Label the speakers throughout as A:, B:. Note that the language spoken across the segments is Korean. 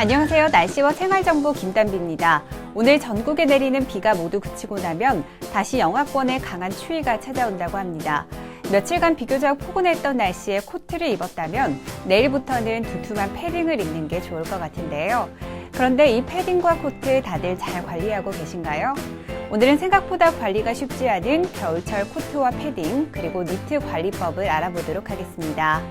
A: 안녕하세요. 날씨와 생활정보 김단비입니다. 오늘 전국에 내리는 비가 모두 그치고 나면 다시 영하권에 강한 추위가 찾아온다고 합니다. 며칠간 비교적 포근했던 날씨에 코트를 입었다면 내일부터는 두툼한 패딩을 입는 게 좋을 것 같은데요. 그런데 이 패딩과 코트 다들 잘 관리하고 계신가요? 오늘은 생각보다 관리가 쉽지 않은 겨울철 코트와 패딩 그리고 니트 관리법을 알아보도록 하겠습니다.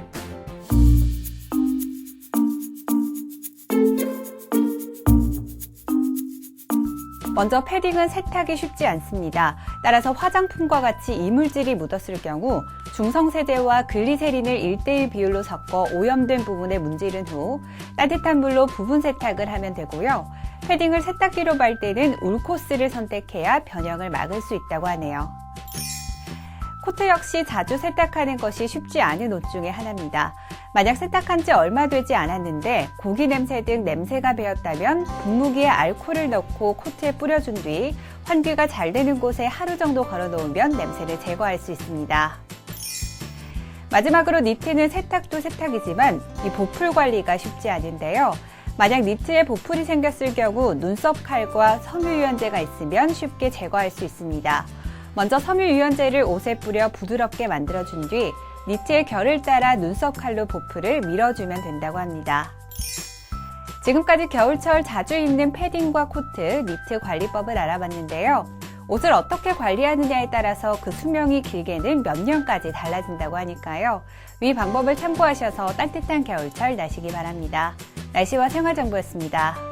A: 먼저 패딩은 세탁이 쉽지 않습니다. 따라서 화장품과 같이 이물질이 묻었을 경우 중성세제와 글리세린을 1대1 비율로 섞어 오염된 부분에 문지른 후 따뜻한 물로 부분 세탁을 하면 되고요. 패딩을 세탁기로 말 때는 울 코스를 선택해야 변형을 막을 수 있다고 하네요. 코트 역시 자주 세탁하는 것이 쉽지 않은 옷 중에 하나입니다. 만약 세탁한 지 얼마 되지 않았는데 고기 냄새 등 냄새가 배었다면 분무기에 알코올을 넣고 코트에 뿌려준 뒤 환기가 잘 되는 곳에 하루 정도 걸어 놓으면 냄새를 제거할 수 있습니다. 마지막으로 니트는 세탁도 세탁이지만 이 보풀 관리가 쉽지 않은데요. 만약 니트에 보풀이 생겼을 경우 눈썹 칼과 섬유유연제가 있으면 쉽게 제거할 수 있습니다. 먼저 섬유 유연제를 옷에 뿌려 부드럽게 만들어준 뒤 니트의 결을 따라 눈썹 칼로 보풀을 밀어주면 된다고 합니다. 지금까지 겨울철 자주 입는 패딩과 코트, 니트 관리법을 알아봤는데요. 옷을 어떻게 관리하느냐에 따라서 그 수명이 길게는 몇 년까지 달라진다고 하니까요. 위 방법을 참고하셔서 따뜻한 겨울철 나시기 바랍니다. 날씨와 생활정보였습니다.